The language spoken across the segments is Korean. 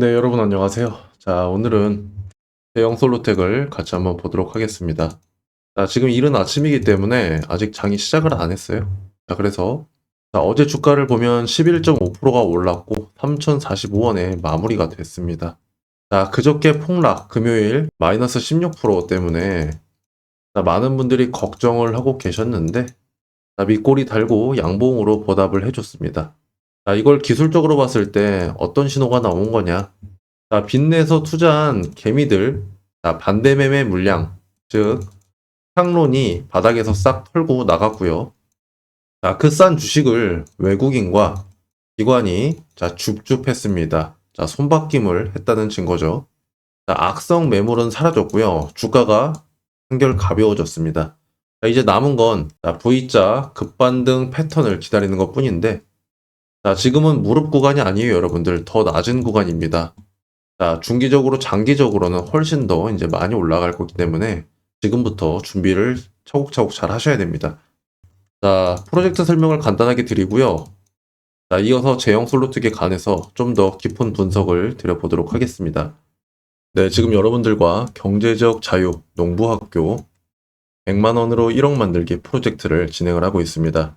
네, 여러분 안녕하세요. 자, 오늘은 대형 솔로텍을 같이 한번 보도록 하겠습니다. 자, 지금 이른 아침이기 때문에 아직 장이 시작을 안 했어요. 자, 그래서 자, 어제 주가를 보면 11.5%가 올랐고 3,045원에 마무리가 됐습니다. 자, 그저께 폭락 금요일 마이너스 16% 때문에 자, 많은 분들이 걱정을 하고 계셨는데 자, 밑꼬리 달고 양봉으로 보답을 해줬습니다. 자, 이걸 기술적으로 봤을 때 어떤 신호가 나온 거냐? 자, 빚내서 투자한 개미들, 자, 반대 매매 물량, 즉, 향론이 바닥에서 싹 털고 나갔고요. 자, 그 싼 주식을 외국인과 기관이 자, 줍줍했습니다. 자, 손바뀜을 했다는 증거죠. 자, 악성 매물은 사라졌고요. 주가가 한결 가벼워졌습니다. 자, 이제 남은 건 자, V자 급반등 패턴을 기다리는 것 뿐인데, 자, 지금은 무릎 구간이 아니에요, 여러분들. 더 낮은 구간입니다. 자, 중기적으로, 장기적으로는 훨씬 더 이제 많이 올라갈 거기 때문에 지금부터 준비를 차곡차곡 잘 하셔야 됩니다. 자, 프로젝트 설명을 간단하게 드리고요. 자, 이어서 제형 솔로특에 관해서 좀 더 깊은 분석을 드려보도록 하겠습니다. 네, 지금 여러분들과 경제적 자유 농부학교 100만원으로 1억 만들기 프로젝트를 진행을 하고 있습니다.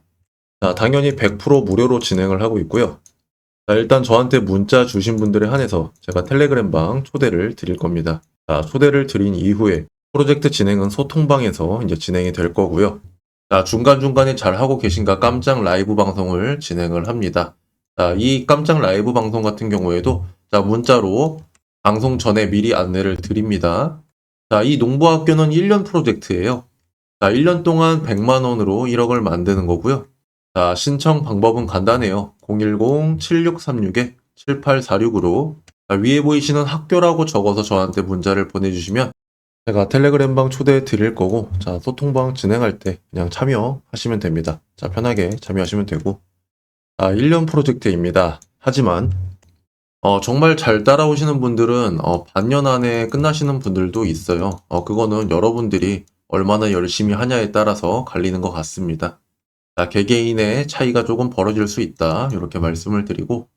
자, 당연히 100% 무료로 진행을 하고 있고요. 자, 일단 저한테 문자 주신 분들에 한해서 제가 텔레그램방 초대를 드릴 겁니다. 자, 초대를 드린 이후에 프로젝트 진행은 소통방에서 이제 진행이 될 거고요. 자, 중간중간에 잘 하고 계신가 깜짝 라이브 방송을 진행을 합니다. 자, 이 깜짝 라이브 방송 같은 경우에도 자, 문자로 방송 전에 미리 안내를 드립니다. 자, 이 농부학교는 1년 프로젝트예요. 자, 1년 동안 100만 원으로 1억을 만드는 거고요. 자, 신청 방법은 간단해요. 010-7636-7846으로 위에 보이시는 학교라고 적어서 저한테 문자를 보내주시면 제가 텔레그램방 초대해 드릴 거고 자, 소통방 진행할 때 그냥 참여하시면 됩니다. 자, 편하게 참여하시면 되고 아, 1년 프로젝트입니다. 하지만 어, 정말 잘 따라오시는 분들은 어, 반년 안에 끝나시는 분들도 있어요. 어, 그거는 여러분들이 얼마나 열심히 하냐에 따라서 갈리는 것 같습니다. 자, 개개인의 차이가 조금 벌어질 수 있다. 이렇게 말씀을 드리고,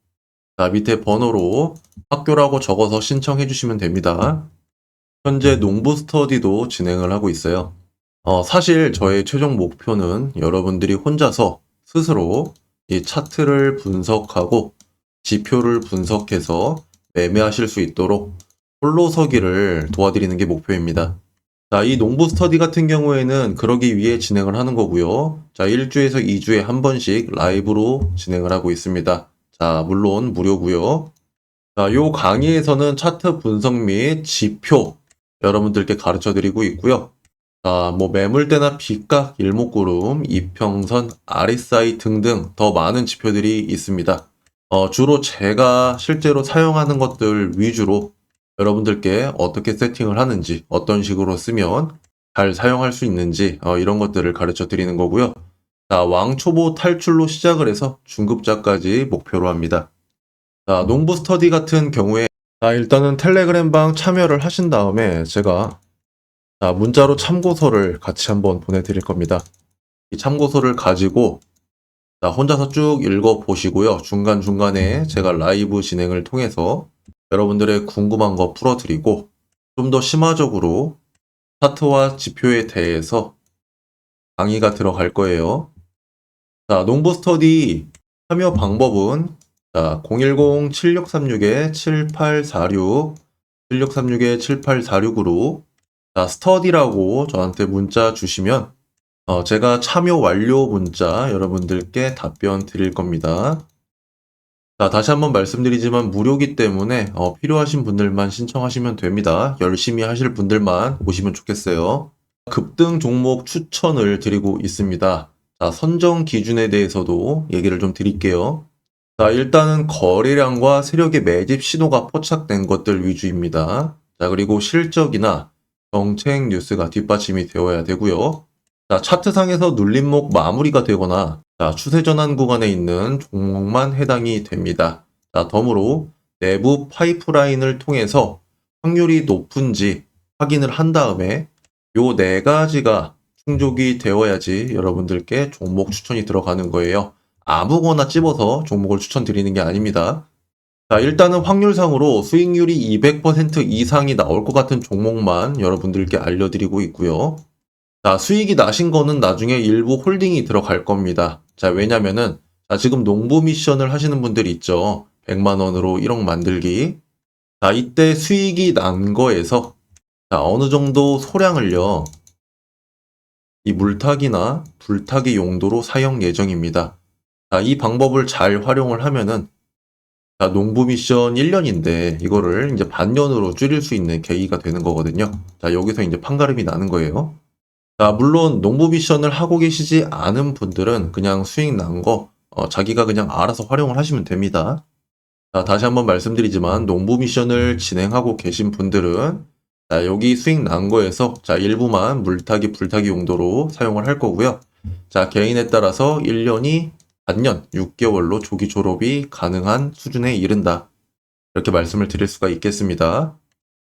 자, 밑에 번호로 학교라고 적어서 신청해 주시면 됩니다. 현재 농부 스터디도 진행을 하고 있어요. 어, 사실 저의 최종 목표는 여러분들이 혼자서 스스로 이 차트를 분석하고 지표를 분석해서 매매하실 수 있도록 홀로 서기를 도와드리는 게 목표입니다. 자, 이 농부 스터디 같은 경우에는 그러기 위해 진행을 하는 거고요. 자, 1주에서 2주에 한 번씩 라이브로 진행을 하고 있습니다. 자, 물론 무료고요. 자, 요 강의에서는 차트 분석 및 지표 여러분들께 가르쳐 드리고 있고요. 자, 뭐 매물대나 비각, 일목구름, 이평선, RSI 등등 더 많은 지표들이 있습니다. 어, 주로 제가 실제로 사용하는 것들 위주로 여러분들께 어떻게 세팅을 하는지, 어떤 식으로 쓰면 잘 사용할 수 있는지, 어, 이런 것들을 가르쳐 드리는 거고요. 자, 왕초보 탈출로 시작을 해서 중급자까지 목표로 합니다. 자, 농부 스터디 같은 경우에, 자, 일단은 텔레그램방 참여를 하신 다음에 제가, 자, 문자로 참고서를 같이 한번 보내드릴 겁니다. 이 참고서를 가지고, 자, 혼자서 쭉 읽어보시고요. 중간중간에 제가 라이브 진행을 통해서 여러분들의 궁금한 거 풀어드리고 좀 더 심화적으로 차트와 지표에 대해서 강의가 들어갈 거예요. 자, 농부 스터디 참여 방법은 자, 010-7636-7846 7636-7846으로 자, 스터디라고 저한테 문자 주시면 어, 제가 참여 완료 문자 여러분들께 답변 드릴 겁니다. 자, 다시 한번 말씀드리지만 무료기 때문에 어, 필요하신 분들만 신청하시면 됩니다. 열심히 하실 분들만 오시면 좋겠어요. 급등 종목 추천을 드리고 있습니다. 자, 선정 기준에 대해서도 얘기를 좀 드릴게요. 자, 일단은 거래량과 세력의 매집 신호가 포착된 것들 위주입니다. 자, 그리고 실적이나 정책 뉴스가 뒷받침이 되어야 되고요. 자, 차트상에서 눌림목 마무리가 되거나 자, 추세 전환 구간에 있는 종목만 해당이 됩니다. 자, 덤으로 내부 파이프라인을 통해서 확률이 높은지 확인을 한 다음에 요 네 가지가 충족이 되어야지 여러분들께 종목 추천이 들어가는 거예요. 아무거나 찝어서 종목을 추천드리는 게 아닙니다. 자, 일단은 확률상으로 수익률이 200% 이상이 나올 것 같은 종목만 여러분들께 알려드리고 있고요. 자, 수익이 나신 거는 나중에 일부 홀딩이 들어갈 겁니다. 자, 왜냐면은, 자, 지금 농부 미션을 하시는 분들이 있죠. 100만 원으로 1억 만들기. 자, 이때 수익이 난 거에서, 자, 어느 정도 소량을요, 이 물타기나 불타기 용도로 사용 예정입니다. 자, 이 방법을 잘 활용을 하면은, 자, 농부 미션 1년인데, 이거를 이제 반년으로 줄일 수 있는 계기가 되는 거거든요. 자, 여기서 이제 판가름이 나는 거예요. 자, 물론 농부 미션을 하고 계시지 않은 분들은 그냥 수익 난 거, 어, 자기가 그냥 알아서 활용을 하시면 됩니다. 자, 다시 한번 말씀드리지만, 농부 미션을 진행하고 계신 분들은, 자, 여기 수익 난 거에서, 자, 일부만 물타기, 불타기 용도로 사용을 할 거고요. 자, 개인에 따라서 1년이 반년, 6개월로 조기 졸업이 가능한 수준에 이른다. 이렇게 말씀을 드릴 수가 있겠습니다.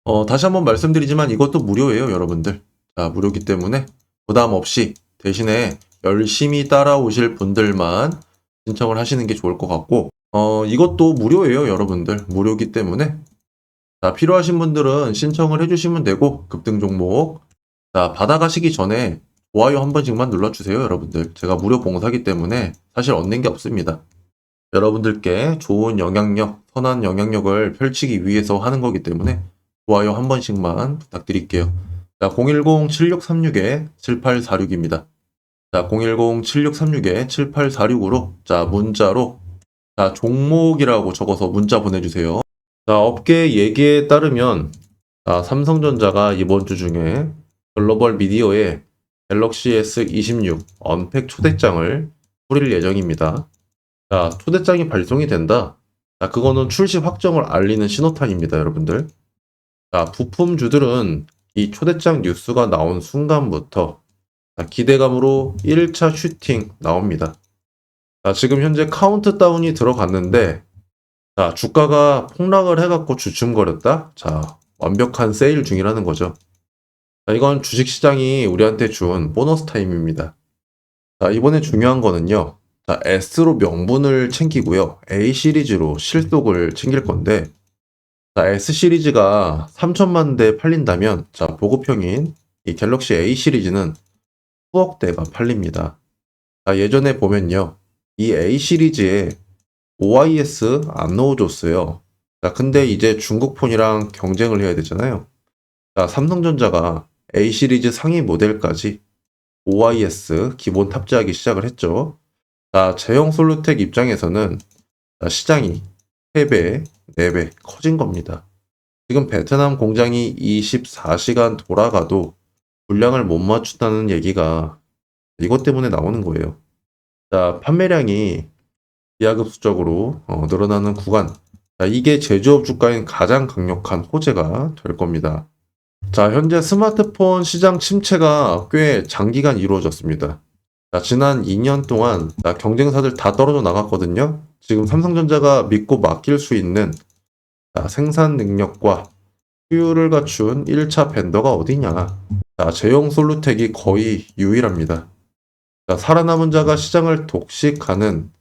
어, 다시 한번 말씀드리지만 이것도 무료예요, 여러분들. 자, 무료기 때문에 부담 없이 대신에 열심히 따라오실 분들만 신청을 하시는 게 좋을 것 같고, 어, 이것도 무료예요, 여러분들. 무료기 때문에. 자, 필요하신 분들은 신청을 해주시면 되고, 급등 종목. 자, 받아가시기 전에 좋아요 한 번씩만 눌러주세요, 여러분들. 제가 무료 봉사기 때문에 사실 얻는 게 없습니다. 여러분들께 좋은 영향력, 선한 영향력을 펼치기 위해서 하는 거기 때문에 좋아요 한 번씩만 부탁드릴게요. 자, 010-7636-7846입니다. 자, 010-7636-7846으로, 자, 문자로, 자, 종목이라고 적어서 문자 보내주세요. 자, 업계 얘기에 따르면, 자, 삼성전자가 이번 주 중에 글로벌 미디어에 갤럭시 S26 언팩 초대장을 뿌릴 예정입니다. 자, 초대장이 발송이 된다. 자, 그거는 출시 확정을 알리는 신호탄입니다, 여러분들. 자, 부품주들은 이 초대장 뉴스가 나온 순간부터 자, 기대감으로 1차 슈팅 나옵니다. 자, 지금 현재 카운트다운이 들어갔는데, 자, 주가가 폭락을 해갖고 주춤거렸다? 자, 완벽한 세일 중이라는 거죠. 자, 이건 주식시장이 우리한테 준 보너스 타임입니다. 자, 이번에 중요한 거는요. 자, S로 명분을 챙기고요. A 시리즈로 실속을 챙길 건데, 자, S 시리즈가 3천만 대 팔린다면, 자, 보급형인 이 갤럭시 A 시리즈는 수억 대가 팔립니다. 자, 예전에 보면요. 이 A 시리즈에 OIS 안 넣어줬어요. 자, 근데 이제 중국 폰이랑 경쟁을 해야 되잖아요. 자, 삼성전자가 A 시리즈 상위 모델까지 OIS 기본 탑재하기 시작을 했죠. 자, 제형 솔루텍 입장에서는 자, 시장이 3배, 4배 커진 겁니다. 지금 베트남 공장이 24시간 돌아가도 물량을 못 맞춘다는 얘기가 이것 때문에 나오는 거예요. 자, 판매량이 기하급수적으로 어, 늘어나는 구간. 자, 이게 제조업 주가인 가장 강력한 호재가 될 겁니다. 자, 현재 스마트폰 시장 침체가 꽤 장기간 이루어졌습니다. 자, 지난 2년 동안 자, 경쟁사들 다 떨어져 나갔거든요. 지금 삼성전자가 믿고 맡길 수 있는 자, 생산 능력과 효율을 갖춘 1차 벤더가 어디냐. 자, 제용 솔루텍이 거의 유일합니다. 자, 살아남은 자가 시장을 독식하는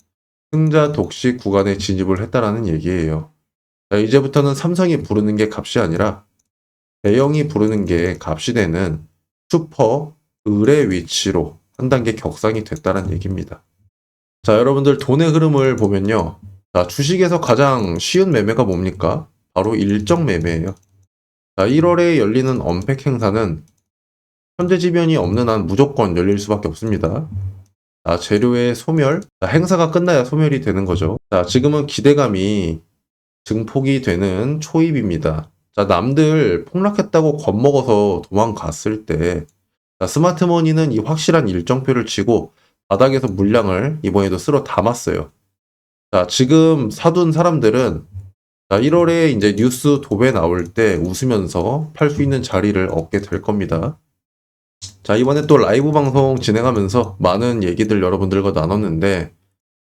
승자 독식 구간에 진입을 했다라는 얘기예요. 자, 이제부터는 삼성이 부르는 게 값이 아니라 대형이 부르는 게 값이 되는 슈퍼 을의 위치로 한 단계 격상이 됐다는 얘기입니다. 자, 여러분들 돈의 흐름을 보면요. 자, 주식에서 가장 쉬운 매매가 뭡니까? 바로 일정 매매예요. 자, 1월에 열리는 언팩 행사는 현재 지변이 없는 한 무조건 열릴 수밖에 없습니다. 자, 재료의 소멸. 자, 행사가 끝나야 소멸이 되는 거죠. 자, 지금은 기대감이 증폭이 되는 초입입니다. 자, 남들 폭락했다고 겁먹어서 도망갔을 때, 자, 스마트머니는 이 확실한 일정표를 치고 바닥에서 물량을 이번에도 쓸어 담았어요. 자, 지금 사둔 사람들은 자, 1월에 이제 뉴스 도배 나올 때 웃으면서 팔 수 있는 자리를 얻게 될 겁니다. 자, 이번에 또 라이브 방송 진행하면서 많은 얘기들 여러분들과 나눴는데,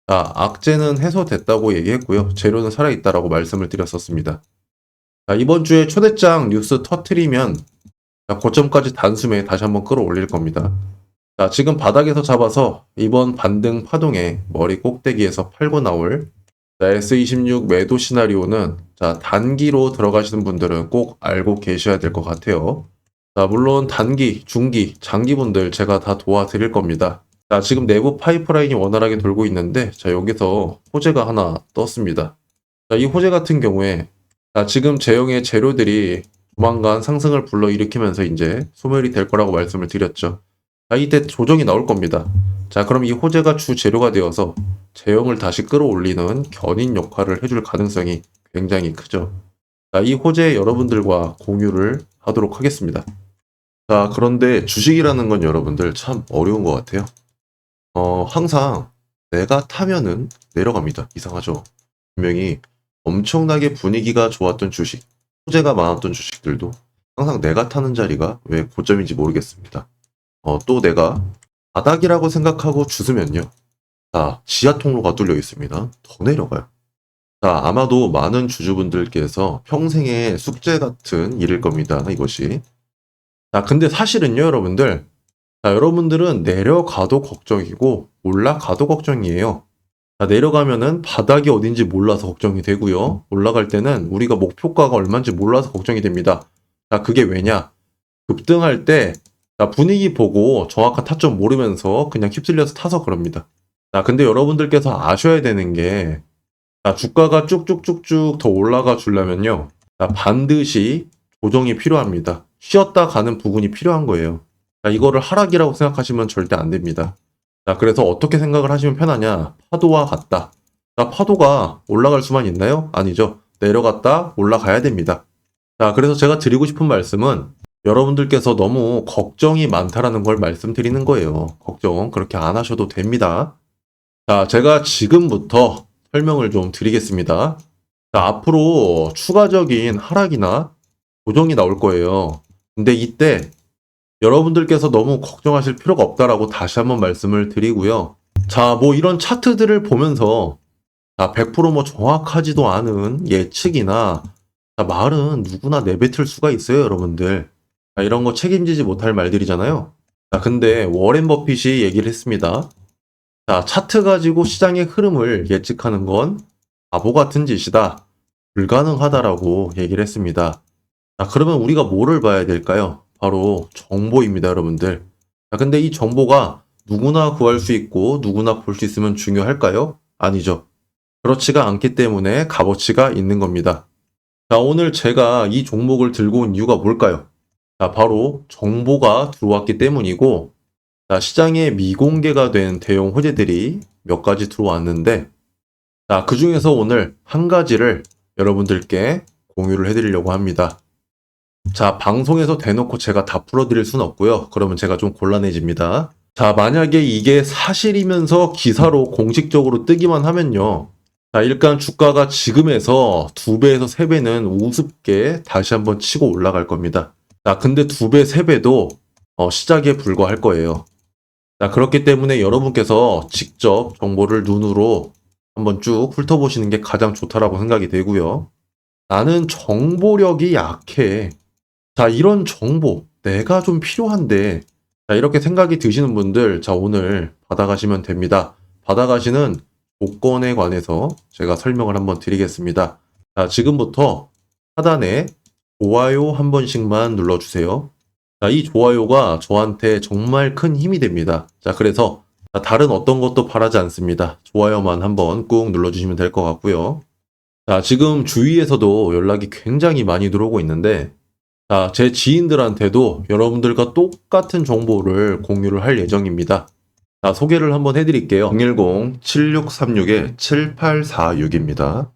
자, 악재는 해소됐다고 얘기했고요. 재료는 살아있다라고 말씀을 드렸었습니다. 자, 이번 주에 초대장 뉴스 터트리면, 자, 고점까지 단숨에 다시 한번 끌어올릴 겁니다. 자, 지금 바닥에서 잡아서 이번 반등 파동에 머리 꼭대기에서 팔고 나올 자, S26 매도 시나리오는 자, 단기로 들어가시는 분들은 꼭 알고 계셔야 될 것 같아요. 자, 물론 단기, 중기, 장기 분들 제가 다 도와드릴 겁니다. 자, 지금 내부 파이프라인이 원활하게 돌고 있는데, 자, 여기서 호재가 하나 떴습니다. 자, 이 호재 같은 경우에, 자, 지금 제형의 재료들이 조만간 상승을 불러일으키면서 이제 소멸이 될 거라고 말씀을 드렸죠. 자, 이때 조정이 나올 겁니다. 자, 그럼 이 호재가 주 재료가 되어서 제형을 다시 끌어올리는 견인 역할을 해줄 가능성이 굉장히 크죠. 자, 이 호재 여러분들과 공유를 하도록 하겠습니다. 자, 그런데 주식이라는 건 여러분들 참 어려운 것 같아요. 어, 항상 내가 타면은 내려갑니다. 이상하죠? 분명히 엄청나게 분위기가 좋았던 주식, 호재가 많았던 주식들도 항상 내가 타는 자리가 왜 고점인지 모르겠습니다. 어, 또 내가 바닥이라고 생각하고 주스면요. 자, 지하 통로가 뚫려 있습니다. 더 내려가요. 자, 아마도 많은 주주분들께서 평생의 숙제 같은 일일 겁니다. 이것이. 자, 근데 사실은요, 여러분들. 자, 여러분들은 내려가도 걱정이고, 올라가도 걱정이에요. 자, 내려가면은 바닥이 어딘지 몰라서 걱정이 되고요. 올라갈 때는 우리가 목표가가 얼마인지 몰라서 걱정이 됩니다. 자, 그게 왜냐? 급등할 때, 자, 분위기 보고 정확한 타점 모르면서 그냥 휩쓸려서 타서 그럽니다. 자, 근데 여러분들께서 아셔야 되는 게, 자, 주가가 쭉쭉쭉쭉 더 올라가 주려면요. 자, 반드시 조정이 필요합니다. 쉬었다 가는 부분이 필요한 거예요. 자, 이거를 하락이라고 생각하시면 절대 안 됩니다. 자, 그래서 어떻게 생각을 하시면 편하냐? 파도와 같다. 자, 파도가 올라갈 수만 있나요? 아니죠. 내려갔다 올라가야 됩니다. 자, 그래서 제가 드리고 싶은 말씀은 여러분들께서 너무 걱정이 많다라는 걸 말씀드리는 거예요. 걱정 그렇게 안 하셔도 됩니다. 자, 제가 지금부터 설명을 좀 드리겠습니다. 자, 앞으로 추가적인 하락이나 조정이 나올 거예요. 근데 이때 여러분들께서 너무 걱정하실 필요가 없다라고 다시 한번 말씀을 드리고요. 자, 뭐 이런 차트들을 보면서 자, 100%뭐 정확하지도 않은 예측이나 자, 말은 누구나 내뱉을 수가 있어요, 여러분들. 자, 이런 거 책임지지 못할 말들이잖아요. 자, 근데 워렌 버핏이 얘기를 했습니다. 자, 차트 가지고 시장의 흐름을 예측하는 건 바보 같은 짓이다. 불가능하다라고 얘기를 했습니다. 자, 그러면 우리가 뭐를 봐야 될까요? 바로 정보입니다, 여러분들. 자, 근데 이 정보가 누구나 구할 수 있고 누구나 볼 수 있으면 중요할까요? 아니죠. 그렇지가 않기 때문에 값어치가 있는 겁니다. 자, 오늘 제가 이 종목을 들고 온 이유가 뭘까요? 자, 바로 정보가 들어왔기 때문이고, 자, 시장에 미공개가 된 대형 호재들이 몇 가지 들어왔는데, 자, 그 중에서 오늘 한 가지를 여러분들께 공유를 해드리려고 합니다. 자, 방송에서 대놓고 제가 다 풀어드릴 순 없고요. 그러면 제가 좀 곤란해집니다. 자, 만약에 이게 사실이면서 기사로 공식적으로 뜨기만 하면요. 자, 일단 주가가 지금에서 두 배에서 세 배는 우습게 다시 한번 치고 올라갈 겁니다. 자, 근데 두 배, 세 배도 어, 시작에 불과할 거예요. 자, 그렇기 때문에 여러분께서 직접 정보를 눈으로 한번 쭉 훑어보시는 게 가장 좋다라고 생각이 되고요. 나는 정보력이 약해. 자, 이런 정보, 내가 좀 필요한데, 자, 이렇게 생각이 드시는 분들, 자, 오늘 받아가시면 됩니다. 받아가시는 조건에 관해서 제가 설명을 한번 드리겠습니다. 자, 지금부터 하단에 좋아요 한 번씩만 눌러주세요. 자, 이 좋아요가 저한테 정말 큰 힘이 됩니다. 자, 그래서 자, 다른 어떤 것도 바라지 않습니다. 좋아요만 한번 꾹 눌러주시면 될 것 같고요. 자, 지금 주위에서도 연락이 굉장히 많이 들어오고 있는데, 자, 제 지인들한테도 여러분들과 똑같은 정보를 공유를 할 예정입니다. 자, 소개를 한번 해드릴게요. 010-7636-7846입니다.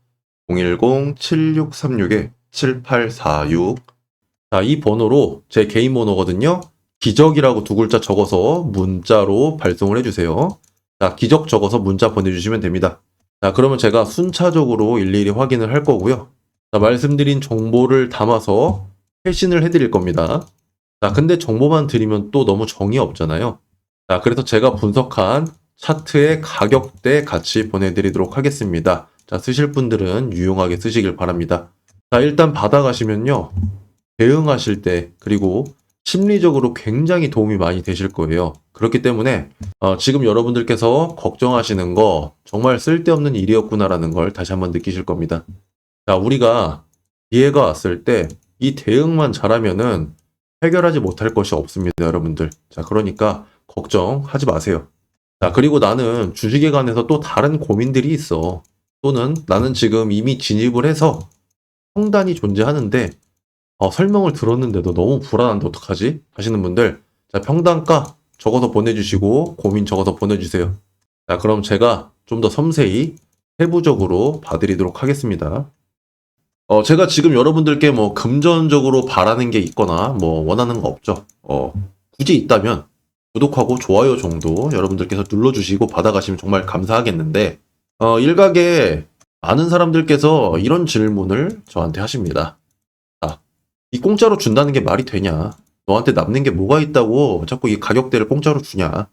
010-7636-7846. 자, 이 번호로 제 개인 번호거든요. 기적이라고 두 글자 적어서 문자로 발송을 해주세요. 자, 기적 적어서 문자 보내주시면 됩니다. 자, 그러면 제가 순차적으로 일일이 확인을 할 거고요. 자, 말씀드린 정보를 담아서 회신을 해드릴 겁니다. 자, 근데 정보만 드리면 또 너무 정이 없잖아요. 자, 그래서 제가 분석한 차트의 가격대 같이 보내드리도록 하겠습니다. 자, 쓰실 분들은 유용하게 쓰시길 바랍니다. 자, 일단 받아가시면요. 대응하실 때, 그리고 심리적으로 굉장히 도움이 많이 되실 거예요. 그렇기 때문에 어, 지금 여러분들께서 걱정하시는 거 정말 쓸데없는 일이었구나라는 걸 다시 한번 느끼실 겁니다. 자, 우리가 기회가 왔을 때 이 대응만 잘하면은 해결하지 못할 것이 없습니다, 여러분들. 자, 그러니까 걱정하지 마세요. 자, 그리고 나는 주식에 관해서 또 다른 고민들이 있어. 또는 나는 지금 이미 진입을 해서 성단이 존재하는데 어, 설명을 들었는데도 너무 불안한데 어떡하지? 하시는 분들 자, 평단가 적어서 보내주시고 고민 적어서 보내주세요. 자, 그럼 제가 좀 더 섬세히 세부적으로 봐드리도록 하겠습니다. 어, 제가 지금 여러분들께 뭐 금전적으로 바라는 게 있거나 뭐 원하는 거 없죠. 어, 굳이 있다면 구독하고 좋아요 정도 여러분들께서 눌러주시고 받아가시면 정말 감사하겠는데, 어, 일각에 많은 사람들께서 이런 질문을 저한테 하십니다. 아, 이 공짜로 준다는 게 말이 되냐? 너한테 남는 게 뭐가 있다고 자꾸 이 가격대를 공짜로 주냐?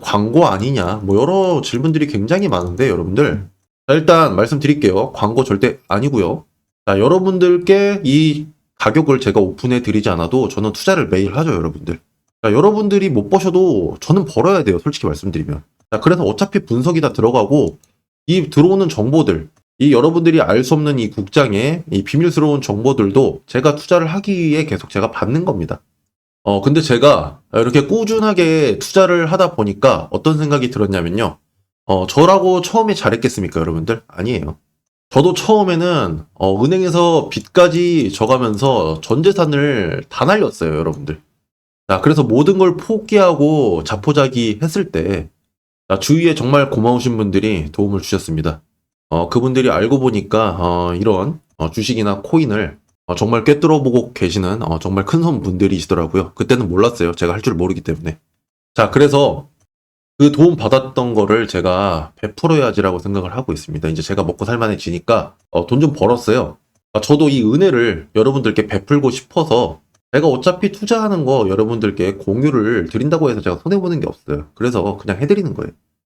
광고 아니냐? 뭐 여러 질문들이 굉장히 많은데 여러분들. 자, 일단 말씀드릴게요. 광고 절대 아니고요. 자, 여러분들께 이 가격을 제가 오픈해 드리지 않아도 저는 투자를 매일 하죠, 여러분들. 자, 여러분들이 못 버셔도 저는 벌어야 돼요, 솔직히 말씀드리면. 자, 그래서 어차피 분석이 다 들어가고 이 들어오는 정보들, 이 여러분들이 알 수 없는 이 국장의 이 비밀스러운 정보들도 제가 투자를 하기 위해 계속 제가 받는 겁니다. 어, 근데 제가 이렇게 꾸준하게 투자를 하다 보니까 어떤 생각이 들었냐면요. 어, 저라고 처음에 잘했겠습니까, 여러분들? 아니에요. 저도 처음에는 어, 은행에서 빚까지 져가면서 전 재산을 다 날렸어요, 여러분들. 자, 그래서 모든 걸 포기하고 자포자기 했을 때 자, 주위에 정말 고마우신 분들이 도움을 주셨습니다. 어, 그분들이 알고 보니까 어, 이런 어, 주식이나 코인을 어, 정말 꿰뚫어 보고 계시는 어, 정말 큰손 분들이시더라고요. 그때는 몰랐어요. 제가 할 줄 모르기 때문에. 자, 그래서 그 도움 받았던 거를 제가 베풀어야지라고 생각을 하고 있습니다. 이제 제가 먹고 살만해지니까 어, 돈 좀 벌었어요. 아, 저도 이 은혜를 여러분들께 베풀고 싶어서 제가 어차피 투자하는 거 여러분들께 공유를 드린다고 해서 제가 손해보는 게 없어요. 그래서 그냥 해드리는 거예요.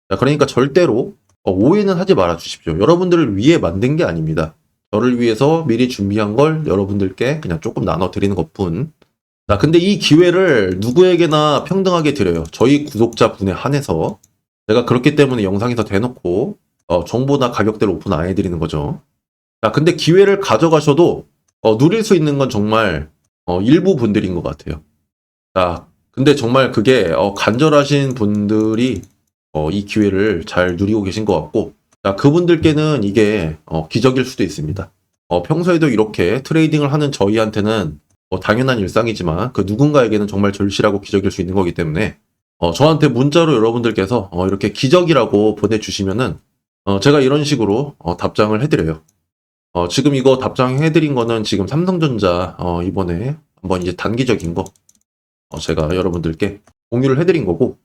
자, 그러니까 절대로 어, 오해는 하지 말아 주십시오. 여러분들을 위해 만든 게 아닙니다. 저를 위해서 미리 준비한 걸 여러분들께 그냥 조금 나눠 드리는 것 뿐. 자, 근데 이 기회를 누구에게나 평등하게 드려요. 저희 구독자 분에 한해서. 제가 그렇기 때문에 영상에서 대놓고, 어, 정보나 가격대를 오픈 안 해드리는 거죠. 자, 근데 기회를 가져가셔도, 어, 누릴 수 있는 건 정말, 어, 일부 분들인 것 같아요. 자, 근데 정말 그게, 어, 간절하신 분들이, 어, 이 기회를 잘 누리고 계신 것 같고, 자, 그분들께는 이게, 어, 기적일 수도 있습니다. 어, 평소에도 이렇게 트레이딩을 하는 저희한테는 뭐 당연한 일상이지만 그 누군가에게는 정말 절실하고 기적일 수 있는 거기 때문에 어, 저한테 문자로 여러분들께서 어, 이렇게 기적이라고 보내주시면은 어, 제가 이런 식으로 어, 답장을 해드려요. 어, 지금 이거 답장해드린 거는 지금 삼성전자 어, 이번에 한번 이제 단기적인 거 어, 제가 여러분들께 공유를 해드린 거고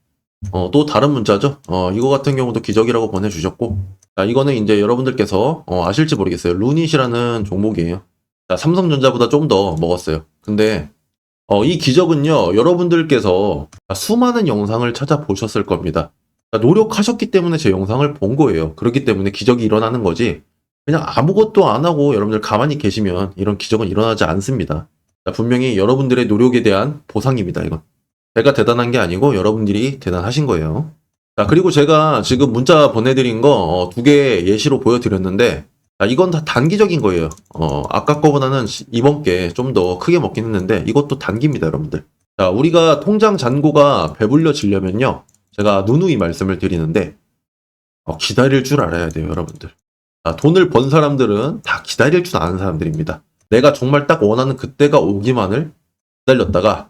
어, 또 다른 문자죠. 어, 이거 같은 경우도 기적이라고 보내주셨고 자, 이거는 이제 여러분들께서 어, 아실지 모르겠어요. 루닛이라는 종목이에요. 자, 삼성전자보다 좀 더 먹었어요. 근데 어, 이 기적은요, 여러분들께서 수많은 영상을 찾아보셨을 겁니다. 자, 노력하셨기 때문에 제 영상을 본 거예요. 그렇기 때문에 기적이 일어나는 거지. 그냥 아무것도 안 하고 여러분들 가만히 계시면 이런 기적은 일어나지 않습니다. 자, 분명히 여러분들의 노력에 대한 보상입니다, 이건. 제가 대단한 게 아니고 여러분들이 대단하신 거예요. 자, 그리고 제가 지금 문자 보내드린 거 두 개 예시로 보여드렸는데, 자, 이건 다 단기적인 거예요. 어, 아까 거보다는 시- 이번 게 좀 더 크게 먹긴 했는데, 이것도 단기입니다, 여러분들. 자, 우리가 통장 잔고가 배불려지려면요, 제가 누누이 말씀을 드리는데, 어, 기다릴 줄 알아야 돼요, 여러분들. 자, 돈을 번 사람들은 다 기다릴 줄 아는 사람들입니다. 내가 정말 딱 원하는 그때가 오기만을 기다렸다가,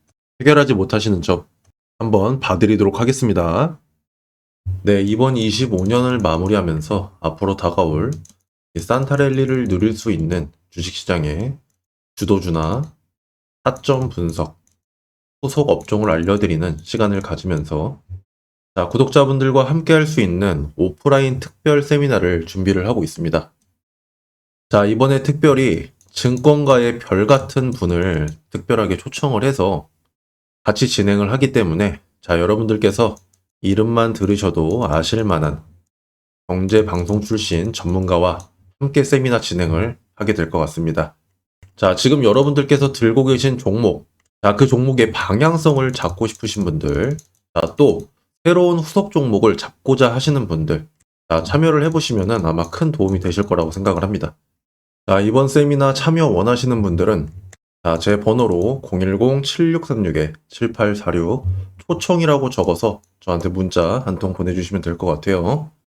해결하지 못하시는 점 한번 봐드리도록 하겠습니다. 네, 이번 25년을 마무리하면서 앞으로 다가올 이 산타랠리를 누릴 수 있는 주식시장의 주도주나 타점 분석, 소속 업종을 알려드리는 시간을 가지면서 자, 구독자분들과 함께 할 수 있는 오프라인 특별 세미나를 준비를 하고 있습니다. 자, 이번에 특별히 증권가의 별 같은 분을 특별하게 초청을 해서 같이 진행을 하기 때문에 자, 여러분들께서 이름만 들으셔도 아실 만한 경제 방송 출신 전문가와 함께 세미나 진행을 하게 될 것 같습니다. 자, 지금 여러분들께서 들고 계신 종목, 자, 그 종목의 방향성을 잡고 싶으신 분들, 자, 또 새로운 후속 종목을 잡고자 하시는 분들, 자, 참여를 해보시면은 아마 큰 도움이 되실 거라고 생각을 합니다. 자, 이번 세미나 참여 원하시는 분들은 자, 제 번호로 010-7636-7846 초청이라고 적어서 저한테 문자 한 통 보내주시면 될 것 같아요.